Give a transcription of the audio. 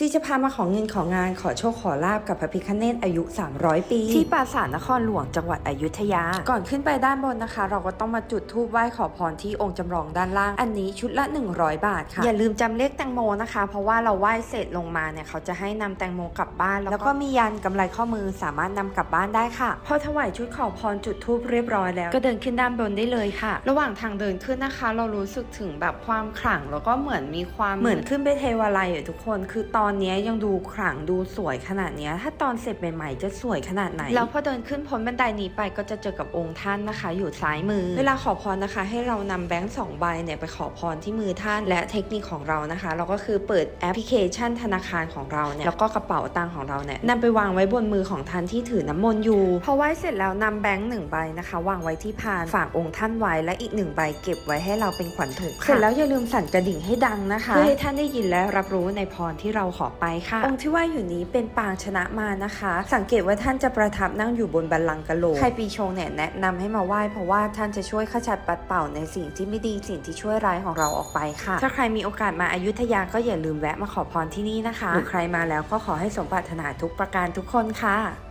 ซีจะพามาของเงินของงานขอโชคขอลาบกับพระพิคเนตอายุ 300 ปี ที่ปราสาทนครหลวงจังหวัดอยุธยา ก่อนขึ้นไปด้านบนนะคะ เราก็ต้องมาจุดธูปไหว้ขอพรที่องค์จำลองด้านล่าง อันนี้ชุดละ 100 บาทค่ะ อย่าลืมจำเลขแตงโมนะคะ เพราะว่าเราไหว้เสร็จลงมาเนี่ยเขาจะให้นำแตงโมกลับบ้าน แล้วก็มียันกำไรข้อมือสามารถนำกลับบ้านได้ค่ะ พอถวายชุดขอพรจุดธูปเรียบร้อยแล้ว ก็เดินขึ้นด้านบนได้เลยค่ะ ระหว่างทางเดินขึ้นนะคะ เรารู้สึกถึงแบบความขลังแล้วก็เหมือนมีความเหมือนขึ้นไปเทวาลัยอะทุกคน คือตอนเนี้ยยังดูขลังดูสวยขนาดเนี้ยถ้าตอนเสร็จใหม่ๆจะสวยขนาดไหนแล้วพอเดินขึ้นพ้นบันไดนี้ไปก็จะเจอกับองค์ท่านนะคะ อยู่ซ้ายมือ เวลาขอพรนะคะ ให้เรานำแบงค์สองใบเนี่ยไปขอพรที่มือท่าน และเทคนิคของเรานะคะ เราก็คือเปิดแอปพลิเคชันธนาคารของเราเนี่ยแล้วก็กระเป๋าตังค์ของเราเนี่ยนำไปวางไว้บนมือของท่านที่ถือน้ำมนต์อยู่พอไหว้เสร็จแล้วนำแบงค์หนึ่งใบนะคะ วางไว้ที่พานฝากองค์ท่านไว้และอีกหนึ่งใบเก็บไว้ให้เราเป็นขวัญถุงค่ะเสร็จแล้วอย่าลืมสั่นกระดิ่งให้ดังนะคะเพื่อให้ท่านได้ยินและรับรู้ในพรที่เราขอไปค่ะ องค์ที่ว่าอยู่นี้เป็นปางชนะมารนะคะ สังเกตว่าท่านจะประทับนั่งอยู่บนบัลลังก์กะโหลกใครปีชงเนี่ยแนะนำให้มาไหว้เพราะว่าท่านจะช่วยขจัดปัดเป่าในสิ่งที่ไม่ดีสิ่งที่ช่วยร้ายของเราออกไปค่ะ ถ้าใครมีโอกาสมาอายุทยาก็อย่าลืมแวะมาขอพรที่นี่นะคะหรือใครมาแล้วก็ขอให้สมปรารถนาทุกประการทุกคนค่ะ